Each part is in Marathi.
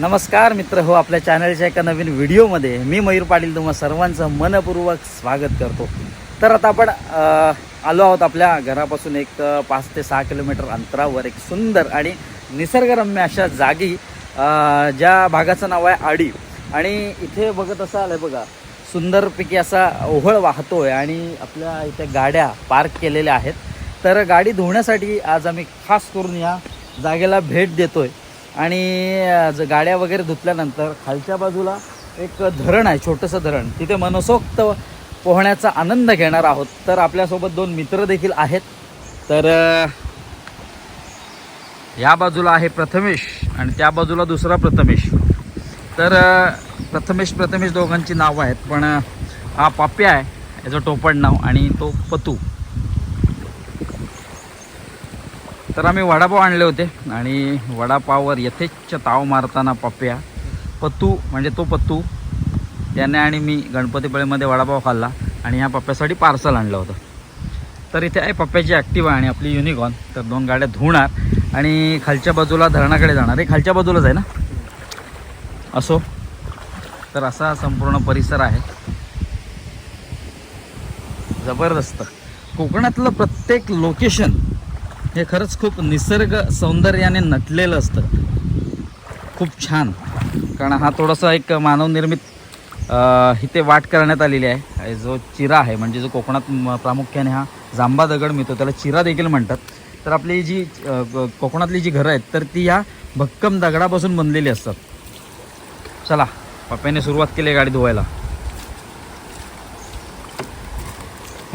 नमस्कार मित्र हो आपल्या चॅनलच्या एका नवीन व्हिडिओमध्ये मी मयूर पाटील तुम्हा सर्वांचं मनपूर्वक स्वागत करतो. तर आता आपण आलो आहोत आपल्या घरापासून एक पाच ते सहा किलोमीटर अंतरावर एक सुंदर आणि निसर्गरम्य अशा जागी ज्या भागाचं नाव आहे आडी. आणि इथे बघत असं आलं बघा सुंदरपैकी असा ओहळ आहे आणि आपल्या इथे गाड्या पार्क केलेल्या आहेत. तर गाडी धुण्यासाठी आज आम्ही खास करून या जागेला भेट देतो आहे आणि ज- गाड्या वगैरे धुतल्यानंतर खालच्या बाजूला एक धरण आहे छोटंसं धरण. तिथे मनसोक्त पोहण्याचा आनंद घेणार आहोत. तर आपल्यासोबत दोन मित्र देखील आहेत. तर या बाजूला आहे प्रथमेश आणि त्या बाजूला दुसरा प्रथमेश. तर प्रथमेश प्रथमेश दोघांची नावं आहेत पण हा पाप्या आहे. याचं टोपण नाव आणि तो पतू. तर आम्ही वडापाव आणले होते आणि वडापाववर यथेच्छ ताव मारताना पप्प्या पत्तू म्हणजे तो पत्तू त्याने आणि मी गणपतीपुळेमध्ये वडापाव खाल्ला आणि ह्या पप्प्यासाठी पार्सल आणलं होतं. तर इथे आहे पप्प्याची ॲक्टिवा आणि आपली युनिकॉन तर दोन गाड्या धुणार आणि खालच्या बाजूला धरणाकडे जाणार. हे खालच्या बाजूलाच आहे ना? असो. तर असा संपूर्ण परिसर आहे. जबरदस्त. कोकणातलं प्रत्येक लोकेशन हे खरंच खूप निसर्ग सौंदर्याने नटलेलं असतं. खूप छान. कारण हा थोडासा एक मानवनिर्मित इथे वाट करण्यात आलेली आहे. जो चिरा आहे म्हणजे जो कोकणात म- प्रामुख्याने हा जांबा दगड मिळतो त्याला चिरा देखील म्हणतात. तर आपली जी कोकणातली जी घरं आहेत तर ती ह्या भक्कम दगडापासून बनलेली असतात. चला पप्प्याने सुरुवात केली आहे गाडी धुवायला.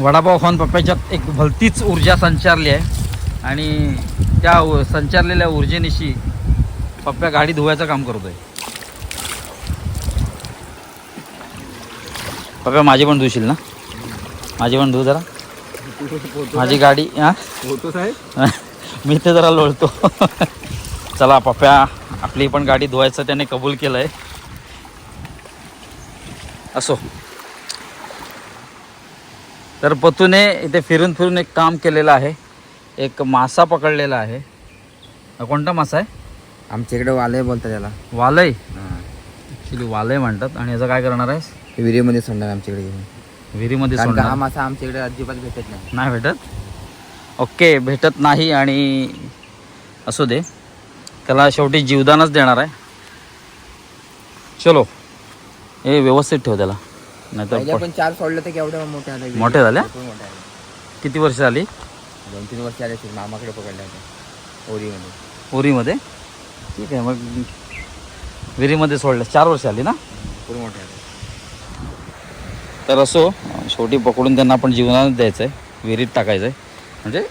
वडापाव खाऊन पप्प्याच्यात एक भलतीच ऊर्जा संचारली आहे. आणि त्या संचारलेल्या ऊर्जेनिशी पप्प्या गाडी धुवायचं काम करतोय. पप्प्या माझी पण धुशील ना? माझी पण धुऊ जरा. माझी गाडी हा? मी ते जरा लोळतो. चला पप्प्या आपली पण गाडी धुवायचं त्याने कबूल केलं आहे असो. तर पतूने इथे फिरून फिरून एक काम केलेलं आहे. एक मासा पकडलेला आहे. हा कोणता मासा आहे? आमच्या इकडे वालय बोलतात त्याला वालय? ॲक्च्युली वालय म्हणतात. आणि याचं काय करणार आहेस? विहिरीमध्ये सोडणार आमच्याकडे घेऊन. विहिरीमध्ये कारण का हा सोडणार मासा आमच्या इकडे अजिबात भेटत नाही. नाही भेटत? ओके भेटत नाही आणि असू दे. त्याला शेवटी जीवदानच देणार आहे. चलो. हे व्यवस्थित ठेव त्याला. नाहीतर पण चार सोडले तर केवढे मोठे आले मोठे झाले? भरपूर मोठे आले. किती वर्ष झाली? दोन तीन वर्ष आले असतील मामाकडे पकडले होते ओरीमध्ये. उरीमध्ये ठीक आहे मग विहिरीमध्ये सोडलं. चार वर्ष आली ना? भरपूर मोठे आले. तर असो शेवटी पकडून त्यांना आपण जीवनात द्यायचं आहे विहिरीत टाकायचं आहे म्हणजे?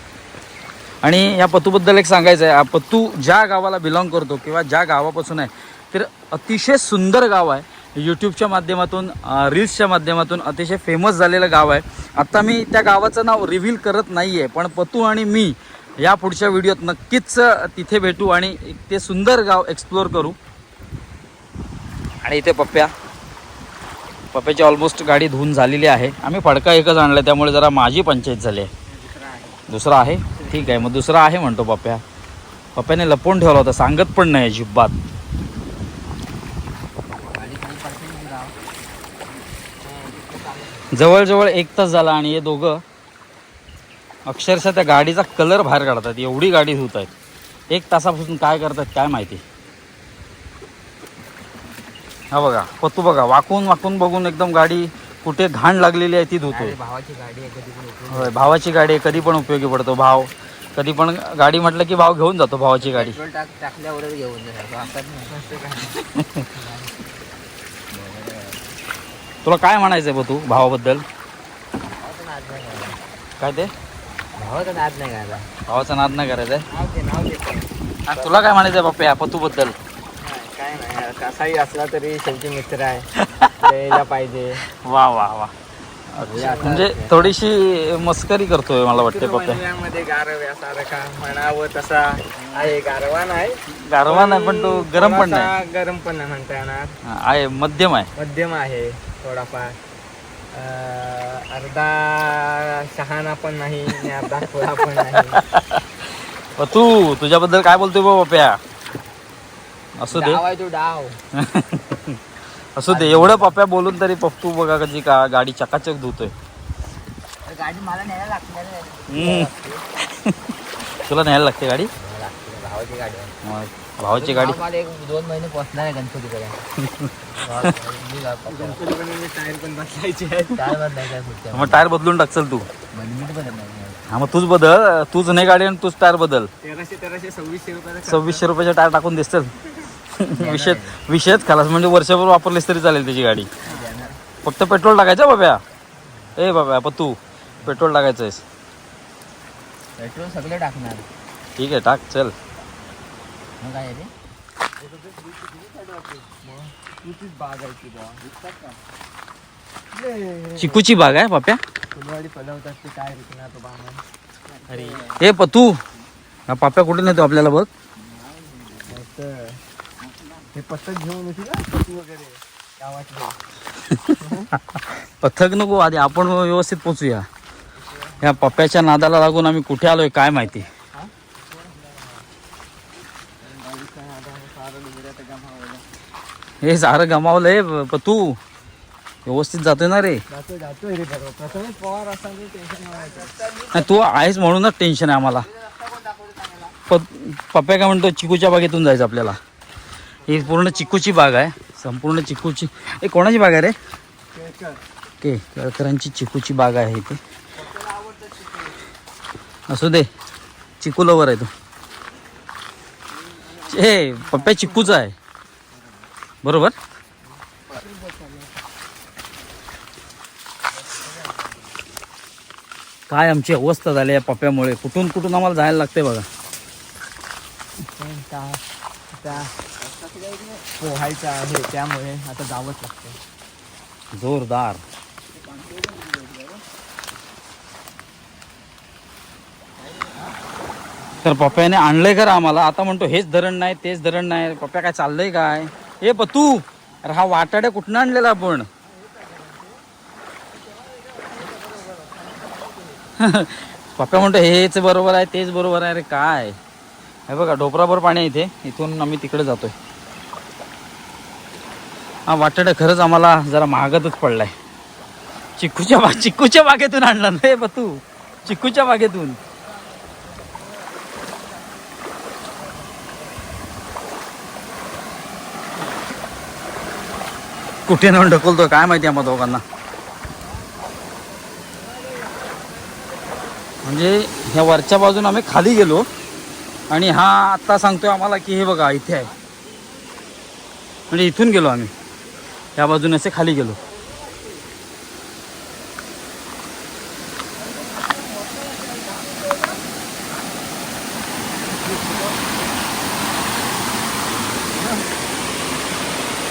आणि या पत्तूबद्दल एक सांगायचं आहे हा पत्तू ज्या गावाला बिलॉंग करतो किंवा ज्या गावापासून आहे तर अतिशय सुंदर गाव आहे. यूट्यूबच्या माध्यमातून रील्सच्या माध्यमातून अतिशय फेमस झालेलं गाव आहे. आत्ता मी त्या गावाचं नाव रिव्हील करत नाही आहे पण पतू आणि मी या पुढच्या व्हिडिओत नक्कीच तिथे भेटू आणि ते सुंदर गाव एक्सप्लोअर करू. आणि इथे पप्प्या पप्प्याची ऑलमोस्ट गाडी धुवून झालेली आहे. आम्ही फडका एकच आणला त्यामुळे जरा माझी पंचायत झाली आहे. दुसरा आहे? ठीक आहे मग दुसरा आहे म्हणतो पप्प्या. पप्प्याने लपवून ठेवला होता सांगत पण नाही अजिबात. जवळजवळ एक तास झाला आणि हे दोघं अक्षरशः त्या गाडीचा कलर बाहेर काढतात. एवढी गाडी धुत आहेत एक तासापासून काय करतात काय माहिती. हा बघा पत्तू बघा वाकून वाकून बघून एकदम गाडी कुठे घाण लागलेली आहे ती धुतोय भावाची गाडी आहे कधी पण उपयोग होय भावाची गाडी आहे कधी पण उपयोगी पडतो भाव. कधी पण गाडी म्हटलं की भाव घेऊन जातो भावाची गाडी. पेट्रोल टाक टाकल्यावरच घेऊन. तुला काय म्हणायचंय बघ तू भावाबद्दल. काय ते? भावाचा नाद नाही करायचा भावाचा नाद नाही करायचा दे आणि तुला काय म्हणायचंय बाप्पा या पतूबद्दल? काय नाही कसाही असला तरी शेवटी मित्र आहे. द्यायला पाहिजे. वा वा वा. म्हणजे थोडीशी मस्करी करतोय मला वाटते पप्पा मध्ये म्हणावं तसा आहे. गारवा नाही. गारवा नाही पण तो गरम पण नाही. थोडासा गरम पण नाही म्हणता येणार. हा, आहे मध्यम आहे. मध्यम आहे. थोडाफार. अर्धा शहाणा पण नाही आणि अर्धा खोळा पण नाही. अ, तू तुझ्याबद्दल काय बोलतोय बा पप्या असू दे. डाव आहे तो डाव. असू दे एवढं पप्प्या बोलून तरी पप्पू बघा कशी का गाडी चकाचक धुतोय. गाडी मला न्यायला लागणार हम्म. तुला न्यायला लागते गाडी? भावाची गाडी. आहे. मग भावाची गाडी. मला एक दोन महिने पोहोचणार आहे गणपतीकडे टायर पण बदलायचे टायर बदलायचे मग टायर बदलून टाकचल तू. हा मग तूच बदल. तूच नाही गाडी आणि तूच टायर बदल. तेराशे तेराशे सव्वीसशे रुपयाचा सव्वीसशे रुपयाचे टायर टाकून दिसतील. विषय विषयच खालास. म्हणजे वर्षभर वापरलीस तरी चालेल त्याची गाडी. फक्त पेट्रोल टाकायचं बाब्या? ए बाब्या पण तू पेट्रोल टाकायचं आहेस. पेट्रोल सगळे टाकणार. ठीक आहे टाक चल. मग काय चिकूची बाग आहे बाप्या. फुलवाडी पलवतात ते काय विकणार तो अरे. ए पतू हा पाप्या कुठे नेतो आपल्याला बघ. हे पत्तक घेऊन येते ना पत्तू वगैरे. गावातले. पथक नको आधी आपण व्यवस्थित पोचूया. या पप्प्याच्या नादाला लागून आम्ही कुठे आलोय काय माहिती. हे सारं गमावलंय पतू व्यवस्थित जातोय ना रे. जातो जातोय रे बरोबर. प्रथमेश पवार असताना टेन्शन व्हायचं नाही तू आहेस म्हणूनच टेन्शन आहे आम्हाला. प पप्प्या काय म्हणतो चिकूच्या बागेतून जायचं आपल्याला. ही पूर्ण चिकूची बाग आहे. संपूर्ण चिकूची ए कोणाची बाग आहे रे? के केळकरांची चिकूची बाग आहे इथे. असू दे. चिकू लवर आहे तो. ए पप्प्या चिकूचा आहे. बरोबर? काय आमची अवस्था झाली या पप्प्यामुळे कुठून कुठून आम्हाला जायला लागते बघा. पोहायचं आहे त्यामुळे आता जावंच लागतं जोरदार. तर पप्प्याने आणलंय खरं आम्हाला. आता म्हणतो हेच धरण नाही तेच धरण नाही. पप्प्या काय चाललंय काय? ए पतू अरे हा वाटाड्या कुठनं आणलेला आपण? पप्पा म्हणतो हेच बरोबर आहे तेच बरोबर आहे अरे काय? हे बघा डोपराभर पाणी आहे इथे. इथून आम्ही तिकडे जातोय. हा वाटाडा खरंच आम्हाला जरा महागातच पडलाय. चिक्कूच्या बा चिक्कूच्या बागेतून आणला ना बा तू चिक्कूच्या बागेतून. कुठे नेऊन ढकलतो काय माहिती आम्हा दोघांना. म्हणजे ह्या वरच्या बाजून आम्ही खाली गेलो आणि हा आत्ता सांगतोय आम्हाला की हे बघा इथे आहे. म्हणजे इथून गेलो आम्ही. त्या बाजूने असे खाली गेलो.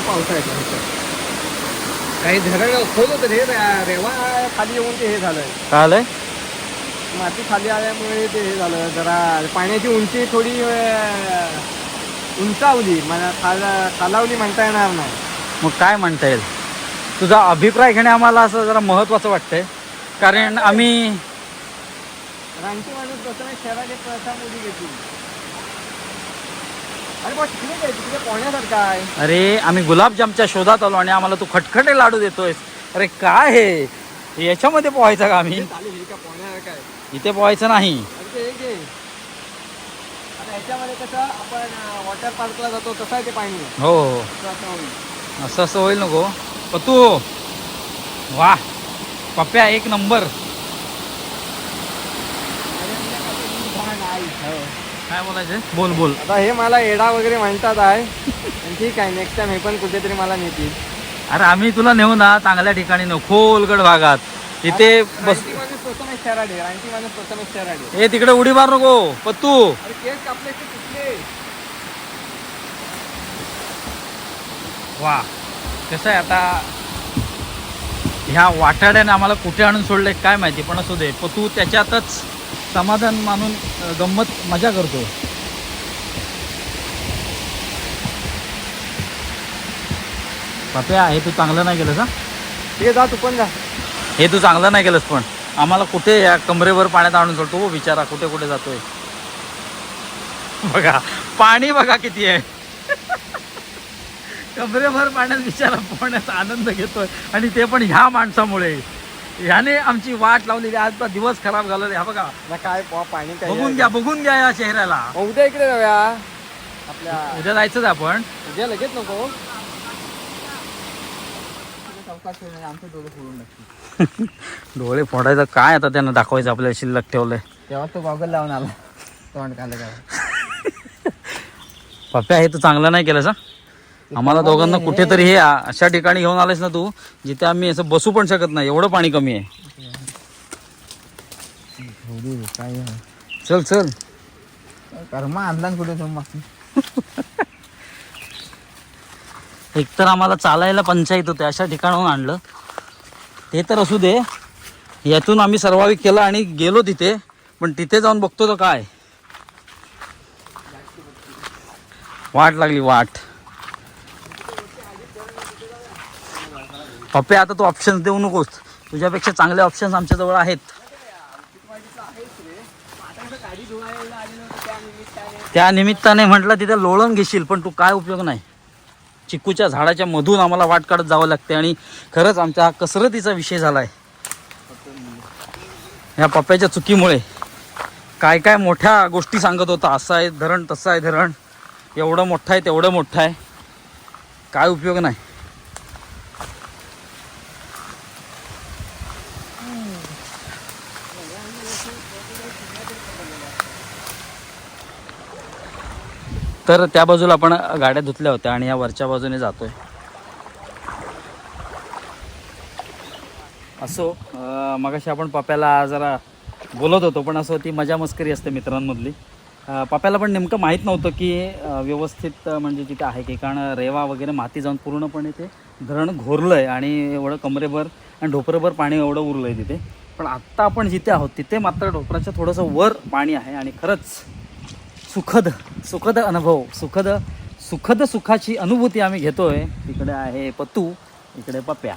पावसाळ्यात काही धरण खोल होतं रे रेवा खाली येऊन ते हे झालं. काय आलंय? माती खाली आल्यामुळे ते हे झालं जरा पाण्याची उंची थोडी अं, उंचावली. मला खाल खालावली म्हणता येणार नाही. मग काय म्हणता येईल? तुझा अभिप्राय घेणे आम्हाला असं जरा महत्वाचं वाटतंय. कारण आम्ही रानटी माणूस प्रथम शहरात एक प्रथा मुली घेतली. अरे आम्ही गुलाबजामच्या शोधात आलो आणि आम्हाला तू खटखटे लाडू देतोयस. अरे काय हे? याच्यामध्ये पोहायचं का आम्ही? इथे पोहायचं नाही. वॉटर पार्कला जातो तसं ते पाणी. हो हो. असं असं होईल. नको. पण तू वा पप्प्या एक नंबर. हो. काय बोलायचं? बोल बोल. आता हे मला एडा वगैरे म्हणतात आहे. पण ठीक आहे नेक्स्ट टाइम हे पण कुठेतरी मला नेतील. अरे आम्ही तुला नेऊ ना चांगल्या ठिकाणी नेऊ. खोलगड भागात. इथे बस रानटी माणूस प्रथमेश शहराडे रानटी माणूस प्रथमेश शहराडे ए तिकडे उडी मार नको पत्तू. अरे केस कापले ते कुठले? वा कसं आहे आता? ह्या वाटाड्याने आम्हाला कुठे आणून सोडले काय माहिती पण असू दे. पण तू त्याच्यातच समाधान मानून गंमत मजा करतो. पाप्या हे तू चांगलं नाही केलंस हा? जा तू पण जा. हे तू चांगलं नाही केलंस पण. आम्हाला कुठे या कमरेवर पाण्यात आणून सोडतो हो बिचारा कुठे कुठे जातोय? बघा पाणी बघा किती आहे. कमरेभर पाण्यात बिचारा पोहण्याचा आनंद घेतोय आणि ते पण ह्या माणसामुळे. ह्याने आमची वाट लावलेली आज दिवस खराब घालवले हा बघा. ना काय बुवा, पाणी काय बघून घ्या बघून घ्या या चेहऱ्याला. मग उद्या इकडे जाऊया. आपल्या उद्या जायचंच आपण. उद्या लगेच नको. आमचे डोळे फोडून नक्की डोळे फोडायचं काय आता त्यांना दाखवायचं आपल्याला शिल्लक ठेवलंय. तेव्हा तो गॉगल लावून आला. तोंड काय पप्प्या हे तू चांगलं नाही केलं सा आम्हाला दोघांना कुठेतरी हे अशा ठिकाणी घेऊन आलेस ना तू जिथे आम्ही असं बसू पण शकत नाही. एवढं पाणी कमी आहे. काय चल चल. कर्मा आणला कुठे एकतर आम्हाला चालायला पंचायत होते अशा ठिकाणाहून आणलं. ते तर असू दे. यातून आम्ही सर्वाविक केलं आणि गेलो तिथे पण तिथे जाऊन बघतो तर काय. वाट लागली वाट. पप्पे आता तू ऑप्शन्स देऊ नकोस. तुझ्यापेक्षा चांगले ऑप्शन्स आमच्याजवळ आहेत. त्या निमित्ताने म्हटलं तिथे लोळण घेशील पण तू काय उपयोग नाही. चिकूच्या झाडाच्या मधून आम्हाला वाट काढत जावं लागते आणि खरंच आमचा हा कसरतीचा विषय झाला आहे ह्या पप्प्याच्या चुकीमुळे. काय काय मोठ्या गोष्टी सांगत होता असं आहे धरण तसं आहे धरण. एवढं मोठं आहे तेवढं मोठं आहे. काय उपयोग नाही. तर त्या बाजूला आपण गाड्या धुतल्या होत्या आणि या वरच्या बाजूने जातोय. असो मगाशी आपण पप्याला जरा बोलत होतो पण असं ती मजा मस्करी असते मित्रांमधली. पप्याला पण नेमकं माहीत नव्हतं की व्यवस्थित म्हणजे तिथे आहे की कारण रेवा वगैरे माती जाऊन पूर्णपणे ते धरण घोरलं आहे आणि एवढं कमरेभर आणि ढोपरेभर पाणी एवढं उरलं आहे तिथे. पण आत्ता आपण जिथे आहोत तिथे मात्र ढोपराच्या थोडंसं वर पाणी आहे आणि खरंच सुखद सुखद अनुभव सुखद सुखद सुखाची अनुभूती आम्ही घेतोय. तिकडे आहे पत्तू इकडे पप्या.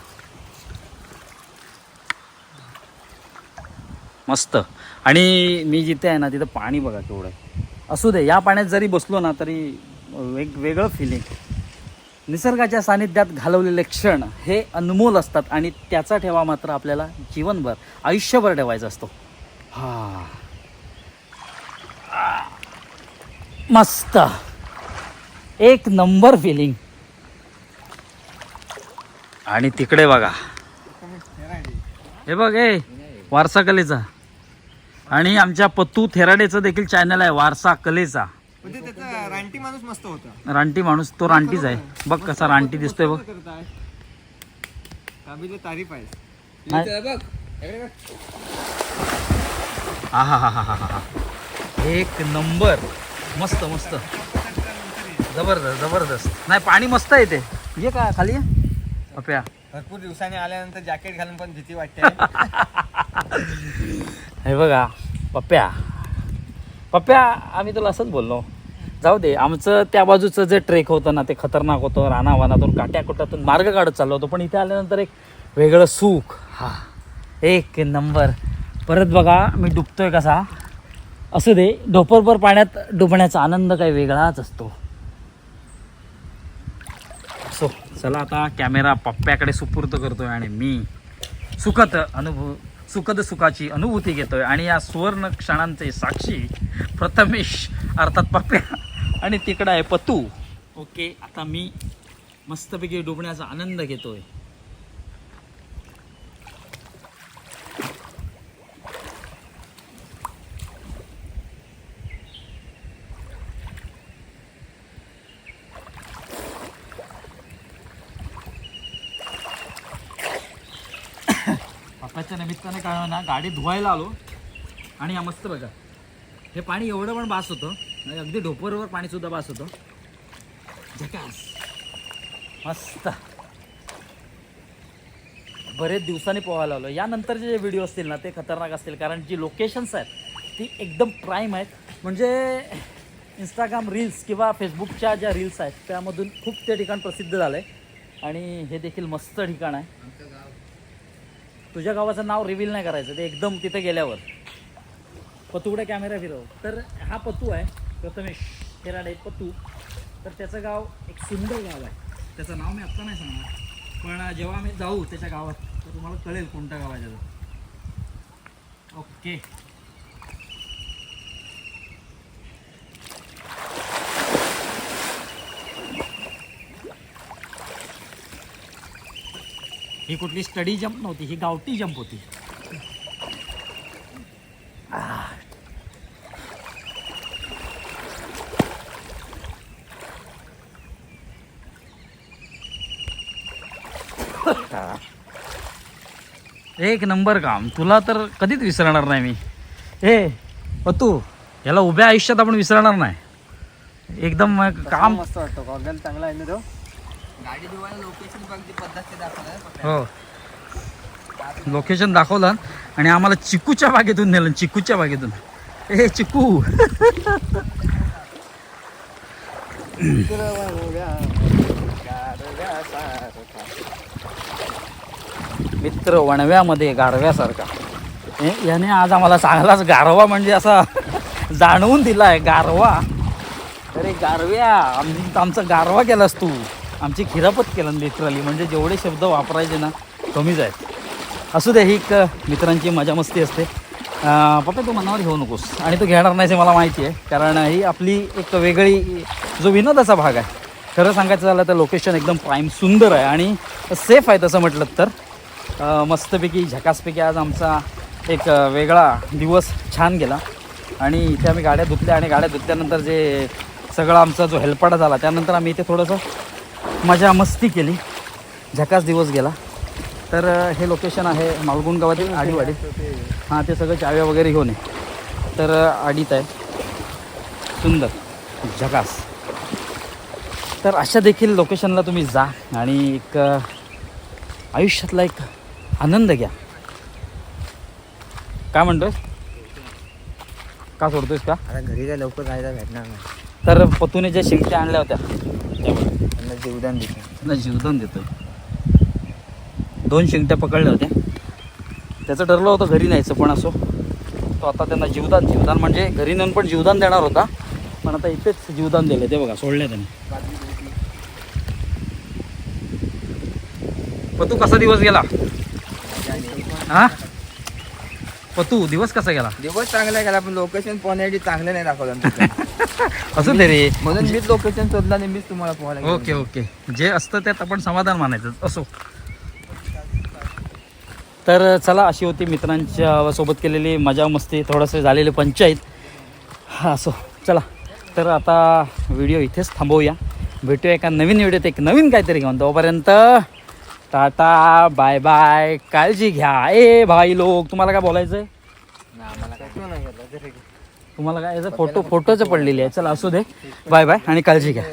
मस्त. आणि मी जिथे आहे ना तिथं पाणी बघा केवढं. असू दे या पाण्यात जरी बसलो ना तरी वेग वेगळं फिलिंग निसर्गाच्या सानिध्यात घालवलेले क्षण हे अनमोल असतात आणि त्याचा ठेवा मात्र आपल्याला जीवनभर आयुष्यभर ठेवायचा असतो. हा. मस्त. एक नंबर फिलिंग आणि तिकडे बघा. हे बघ ए वारसा कलेचा. आणि आमच्या पत्तू थेराडेचं देखील चॅनल आहे वारसा कलेचा. म्हणजे त्याचा रानटी माणूस मस्त होता. रानटी माणूस तो रानटीच आहे. बघ कसा रानटी दिसतोय बघ. तारीफ आहे. नाही. बघ. इकडे बघ. हा हा हा हा हा हा एक नंबर. मस्त मस्त. जबरदस्त जबरदस्त. नाही पाणी मस्त आहे ते. ये का खाली ये. पप्या भरपूर दिवसांनी आल्यानंतर जॅकेट घालून पण भीती वाटते. हे बघा पप्प्या पप्प्या आम्ही तुला असंच बोललो. जाऊ दे आमचं त्या बाजूचं जे ट्रेक होतं ना ते खतरनाक होतं. रानावानातून काट्याकुटातून मार्ग काढत चाललो होतो. पण इथे आल्यानंतर एक वेगळं सुख. हा. एक नंबर. परत बघा मी डुबतोय कसा. असू दे ढोपरभर पाण्यात डुबण्याचा आनंद काही वेगळाच असतो. सो चला आता कॅमेरा पप्प्याकडे सुपूर्त करतोय आणि मी सुखद अनुभव सुखद सुखाची अनुभूती घेतोय. आणि या सुवर्ण क्षणांचे साक्षी प्रथमेश अर्थात पप्प्या. आणि तिकडं आहे पतू. ओके आता मी मस्तपैकी डुबण्याचा आनंद घेतोय. पप्पाच्या निमित्ताने काय ना गाडी धुवायला आलो. आणि हा मस्त बघा हे पाणी एवढं पण बास होतं. म्हणजे अगदी ढोपरवर पाणीसुद्धा बास होतं. झकास. मस्त. बरेच दिवसांनी पोहायला आलो. यानंतरचे जे व्हिडिओ असतील ना ते खतरनाक असतील. कारण जी लोकेशन्स आहेत ती एकदम प्राईम आहेत. म्हणजे इंस्टाग्राम रील्स किंवा फेसबुकच्या ज्या रील्स आहेत त्यामधून खूप ते ठिकाण प्रसिद्ध झालं आहे आणि हे देखील मस्त ठिकाण आहे. तुझ्या गावाचं नाव रिव्हील नाही करायचं ते एकदम तिथे गेल्यावर. पतूकडे कॅमेरा फिरव. तर हा पतू आहे प्रथमेश. खेराडे पतू. तर त्याचं गाव एक सुंदर गाव आहे. त्याचं नाव मी आत्ता नाही सांगणार पण जेव्हा आम्ही जाऊ त्याच्या गावात तर तुम्हाला कळेल कोणत्या गावाच्या ओके. ही कुठली स्टडी जंप नव्हती ही गावठी जंप होती. एक नंबर काम. तुला तर कधीच विसरणार नाही मी. ए तू याला उभ्या आयुष्यात आपण विसरणार नाही. एकदम काम मस्त वाटतो चांगला आहे ना तो? गाडी धुवायला लोकेशन बघ पद्धत दाखवलं हो. लोकेशन दाखवलं आणि आम्हाला चिकूच्या बागेतून नेलं चिकूच्या बागेतून. ए चिकू. मित्र वणव्यामध्ये गारव्यासारखा. हे, याने आज आम्हाला चांगलाच गारवा म्हणजे असा जाणवून दिला आहे गारवा. अरे गारव्या आम्ही आमचा गारवा केलास तू. आमची खिरापत केलं लिटरली म्हणजे जेवढे शब्द वापरायचे ना कमीच आहेत. असू दे ही एक मित्रांची मजा मस्ती असते. पप्पा तू मनावर घेऊ नकोस. आणि तू घेणार नाही हे मला माहिती आहे. कारण ही आपली एक वेगळी जो विनोदाचा भाग आहे. खरं सांगायचं झालं तर लोकेशन एकदम प्राईम सुंदर आहे आणि सेफ आहे तसं म्हटलं तर. मस्तपैकी झकासपैकी आज आमचा एक वेगळा दिवस छान गेला. आणि इथे आम्ही गाड्या धुतल्या आणि गाड्या धुतल्यानंतर जे सगळा आमचा जो हेल्पाडा झाला त्यानंतर आम्ही इथे थोडंसं मजा मस्ती केली. झकास दिवस गेला. तर हे लोकेशन आहे मालगुण गावातील आडीवाडी. हां ते सगळं चाव्या वगैरे घेऊन आहे तर आडीत आहे. सुंदर. झकास. तर अशा देखील लोकेशनला तुम्ही जा आणि एक आयुष्यातला एक आनंद घ्या. काय म्हणतोय का सोडतोयस का? आता घरी काय लवकर जायला भेटणार नाही. तर पतूने ज्या शिंगट्या आणल्या होत्या त्यामुळे जीवदान देतो. त्यांना जीवदान देतो. दोन शिंगट्या पकडल्या होत्या. त्याचं ठरलं होतं घरी न्यायचं पण असो. तो आता त्यांना जीवदान जीवदान म्हणजे घरी नेऊन पण जीवदान देणार होता. पण आता इथेच जीवदान दिलं ते बघा सोडले त्याने. तू कसा दिवस गेला? हां? पतू दिवस कसा गेला? दिवस चांगला गेला पण लोकेशन पोहण्यासाठी चांगलं नाही दाखवलं. असू दे रे. म्हणून मीच लोकेशन शोधलं आणि मीच तुम्हाला पोहायला ओके ओके. जे असतं त्यात आपण समाधान मानायचं. असो. तर चला अशी होती मित्रांच्या सोबत केलेली मजा मस्ती. थोडंसं झालेली पंचायत हा असो. चला. तर आता व्हिडिओ इथेच थांबवूया. भेटूया एका नवीन व्हिडिओत एक नवीन काहीतरी घेऊन. तोपर्यंत टाटा बाय बाय काळजी घ्या. ए भाई लोक तुम्हाला काय बोलायचं. तुम्हाला काय याचं फोटो फोटोचं पडलेली आहे. चला असू दे. बाय बाय आणि काळजी घ्या.